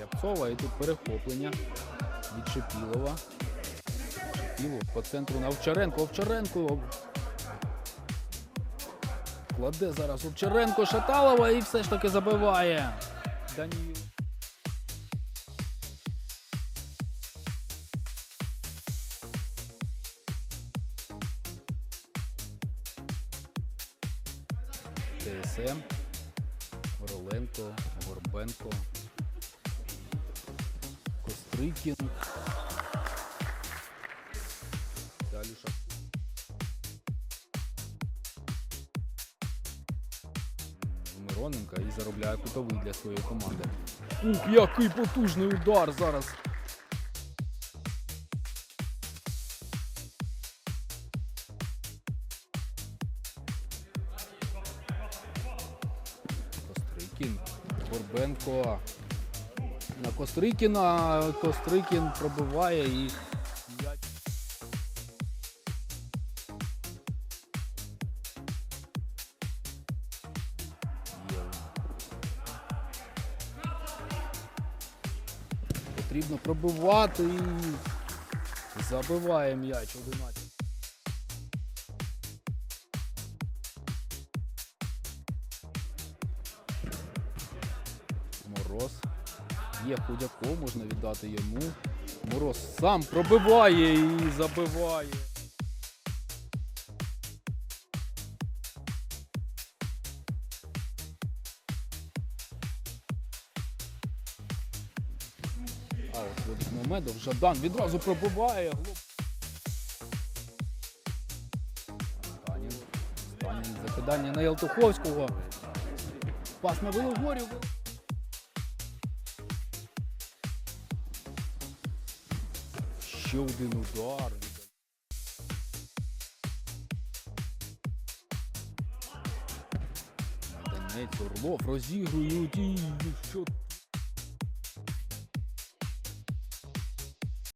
Рябцова і тут перехоплення від Шепілова. Шепілов по центру на Овчаренко. Овчаренко. Кладе зараз Овчаренко Шаталова і все ж таки забиває. Даніл. ТСМ, Вороленко, Горбенко, Кострикін. Далі Шап- Мироненка і заробляє кутовий для своєї команди. Ух, який потужний удар зараз. Кострикін, Горбенко. На Кострикіна. Кострикін пробиває. Є. Потрібно пробивати і забиває м'яч 11. Мороз. Є Худяко, можна віддати йому. Мороз сам пробиває і забиває. А от виводить Мамедов, Жадан відразу пробиває. Станін. Станін закидання на Ялтуховського. Пас на Вилогорів. Ще один удар. Донець Орлов розігрують і що